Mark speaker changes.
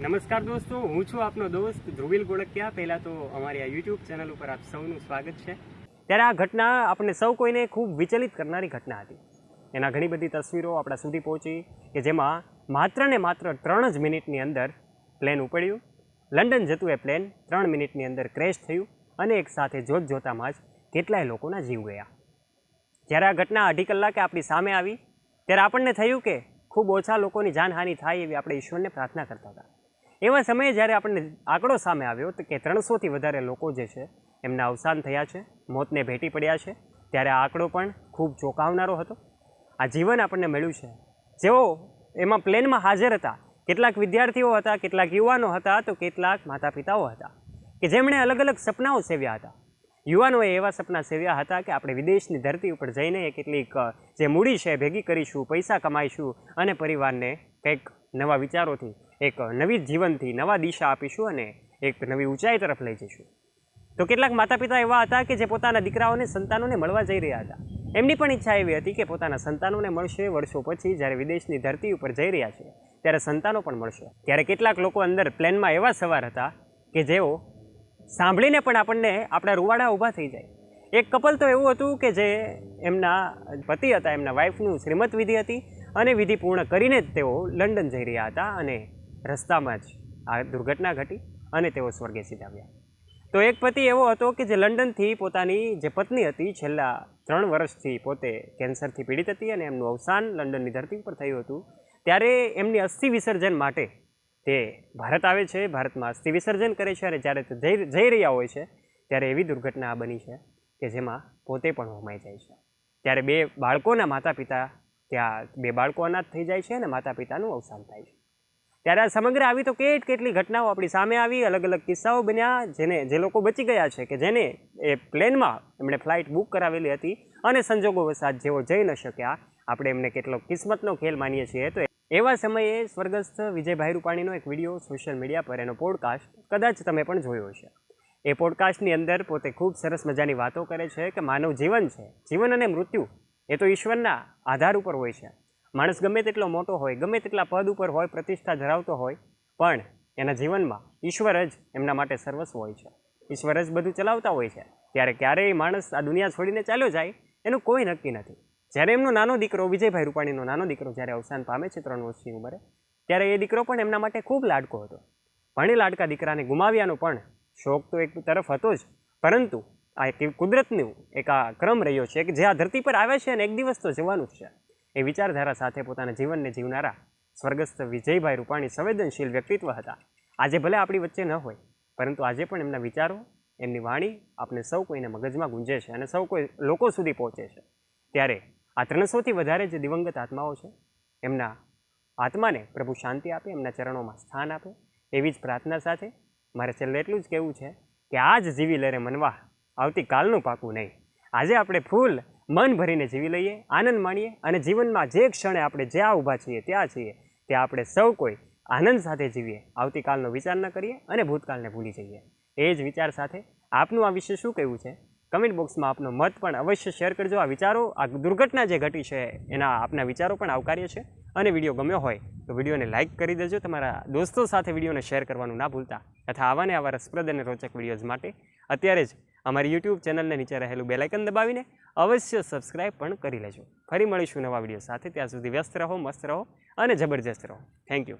Speaker 1: નમસ્કાર દોસ્તો, હું છું આપનો દોસ્ત ધ્રુવિલ ગોળકિયા. પહેલાં તો અમારી આ યુટ્યુબ ચેનલ ઉપર આપ સૌનું સ્વાગત છે. ત્યારે આ ઘટના આપણને સૌ કોઈને ખૂબ વિચલિત કરનારી ઘટના હતી. એના ઘણી બધી તસવીરો આપણા સુધી પહોંચી કે જેમાં માત્ર ને માત્ર ત્રણ જ મિનિટની અંદર પ્લેન ઉપડ્યું. લંડન જતું એ પ્લેન ત્રણ મિનિટની અંદર ક્રેશ થયું અને એક સાથે જોત જોતામાં જ કેટલાય લોકોના જીવ ગયા. જ્યારે આ ઘટના અઢી કલાકે આપણી સામે આવી, ત્યારે આપણને થયું કે ખૂબ ઓછા લોકોની જાનહાનિ થાય એવી આપણે ઈશ્વરને પ્રાર્થના કરતા હતા. એવા સમયે જ્યારે આપણને આંકડો સામે આવ્યો તો કે ત્રણસોથી વધારે લોકો જે છે, એમના અવસાન થયા છે, મોતને ભેટી પડ્યા છે, ત્યારે આ આંકડો પણ ખૂબ ચોંકાવનારો હતો. આ જીવન આપણને મળ્યું છે. જેઓ એમાં પ્લેનમાં હાજર હતા, કેટલાક વિદ્યાર્થીઓ હતા, કેટલાક યુવાનો હતા તો કેટલાક માતા પિતાઓ હતા, કે જેમણે અલગ અલગ સપનાઓ સેવ્યા હતા. યુવાનોએ એવા સપના સેવ્યા હતા કે આપણે વિદેશની ધરતી ઉપર જઈને કેટલીક જે મૂડી છે, ભેગી કરીશું, પૈસા કમાઈશું અને પરિવારને કંઈક નવા વિચારોથી એક નવી જીવનથી નવા દિશા આપીશું અને એક નવી ઊંચાઈ તરફ લઈ જઈશું. તો કેટલાક માતા પિતા એવા હતા કે જે પોતાના દીકરાઓને સંતાનોને મળવા જઈ રહ્યા હતા. એમની પણ ઈચ્છા એવી હતી કે પોતાના સંતાનોને મળશે વર્ષો પછી જ્યારે વિદેશની ધરતી ઉપર જઈ રહ્યા છે, ત્યારે સંતાનો પણ મળશે. ત્યારે કેટલાક લોકો અંદર પ્લેનમાં એવા સવાર હતા કે જેઓ સાંભળીને પણ આપણને આપણા રૂવાડા ઊભા થઈ જાય. એક કપલ તો એવું હતું કે જે એમના પતિ હતા, એમના વાઈફનું શ્રીમત વિધિ હતી અને વિધિ પૂર્ણ કરીને જ તેઓ લંડન જઈ રહ્યા હતા અને રસ્તામાં જ આ દુર્ઘટના ઘટી અને તેઓ સ્વર્ગે સીધાવ્યા. તો એક પતિ એવો હતો કે જે લંડનથી પોતાની જે પત્ની હતી, છેલ્લા ત્રણ વર્ષથી પોતે કેન્સરથી પીડિત હતી અને એમનું અવસાન લંડનની ધરતી ઉપર થયું હતું, ત્યારે એમની અસ્થિ વિસર્જન માટે તે ભારત આવે છે, ભારતમાં અસ્થિ વિસર્જન કરે છે અને જ્યારે તે જઈ રહ્યા હોય છે, ત્યારે એવી દુર્ઘટના બની છે કે જેમાં પોતે પણ હોમાઈ જાય છે. ત્યારે બે બાળકોના માતા પિતા ત્યાં બે બાળકો અનાથ થઈ જાય છે અને માતા પિતાનું અવસાન થાય છે. ત્યારે આ સમગ્ર આવી તો કેટ કેટલી ઘટનાઓ આપણી સામે આવી, અલગ અલગ કિસ્સાઓ બન્યા, જેને જે લોકો બચી ગયા છે કે જેને એ પ્લેનમાં એમણે ફ્લાઇટ બુક કરાવેલી હતી અને સંજોગો વસાત જેઓ જઈ ન શક્યા, આપણે એમને કેટલો કિસ્મતનો ખેલ માનીએ છીએ. તો એવા સમયે સ્વર્ગસ્થ વિજયભાઈ રૂપાણીનો એક વીડિયો સોશિયલ મીડિયા પર, એનો પોડકાસ્ટ, કદાચ તમે પણ જોયો હશે. એ પોડકાસ્ટની અંદર પોતે ખૂબ સરસ મજાની વાતો કરે છે કે માનવ જીવન છે, જીવન અને મૃત્યુ એ તો ઈશ્વરના આધાર ઉપર હોય છે. માણસ ગમે તેટલો મોટો હોય, ગમે તેટલા પદ ઉપર હોય, પ્રતિષ્ઠા ધરાવતો હોય, પણ એના જીવનમાં ઈશ્વર જ એમના માટે સર્વસ્વ હોય છે. ઈશ્વર જ બધું ચલાવતા હોય છે. ત્યારે ક્યારેય માણસ આ દુનિયા છોડીને ચાલ્યો જાય, એનું કોઈ નક્કી નથી. જ્યારે એમનો નાનો દીકરો, વિજયભાઈ રૂપાણીનો નાનો દીકરો જ્યારે અવસાન પામે છે ત્રણ વર્ષની ઉંમરે, ત્યારે એ દીકરો પણ એમના માટે ખૂબ લાડકો હતો. ભણી લાડકા દીકરાને ગુમાવ્યાનો પણ શોખ તો એક તરફ હતો જ. પરંતુ આ એક કુદરતનું એક આ ક્રમ રહ્યો છે કે જે આ ધરતી પર આવે છે અને એક દિવસ તો જવાનું જ છે. એ વિચારધારા સાથે પોતાના જીવનને જીવનારા સ્વર્ગસ્થ વિજયભાઈ રૂપાણી સંવેદનશીલ વ્યક્તિત્વ હતા. આજે ભલે આપણી વચ્ચે ન હોય, પરંતુ આજે પણ એમના વિચારો, એમની વાણી આપણે સૌ કોઈને મગજમાં ગુંજે છે અને સૌ કોઈ લોકો સુધી પહોંચે છે. ત્યારે આ ત્રણસોથી વધારે જે દિવંગત આત્માઓ છે, એમના આત્માને પ્રભુ શાંતિ આપે, એમના ચરણોમાં સ્થાન આપે, એવી જ પ્રાર્થના સાથે મારે છેલ્લે એટલું જ કહેવું છે કે આજ જીવી લેરે મનવા આવતીકાલનું પાકું નહીં. આજે આપણે ફૂલ મન ભરીને જીવી લઈએ, આનંદ માણીએ અને જીવનમાં જે ક્ષણે આપણે જ્યાં ઊભા છીએ, ત્યાં છીએ, ત્યાં આપણે સૌ કોઈ આનંદ સાથે જીવીએ. આવતીકાલનો વિચાર ન કરીએ અને ભૂતકાળને ભૂલી જઈએ. એ જ વિચાર સાથે આપનું આ વિશે શું કહેવું છે? કમેન્ટ બોક્સમાં આપનો મત પણ અવશ્ય શેર કરજો. આ વિચારો, આ દુર્ઘટના જે ઘટી છે, એના આપના વિચારો પણ આવકાર્ય છે અને વીડિયો ગમ્યો હોય તો વિડીયોને લાઇક કરી દેજો. તમારા દોસ્તો સાથે વિડીયોને શેર કરવાનું ના ભૂલતા તથા આવા ને આવા રસપ્રદ અને રોચક વિડીયોઝ માટે અત્યારે જ અમારી યુટ્યુબ ચેનલને નીચે રહેલું બેલાઇકન દબાવીને અવશ્ય સબસ્ક્રાઇબ પણ કરી લેજો. ફરી મળીશું નવા વીડિયો સાથે. ત્યાં સુધી વ્યસ્ત રહો, મસ્ત રહો અને જબરજસ્ત રહો. Thank you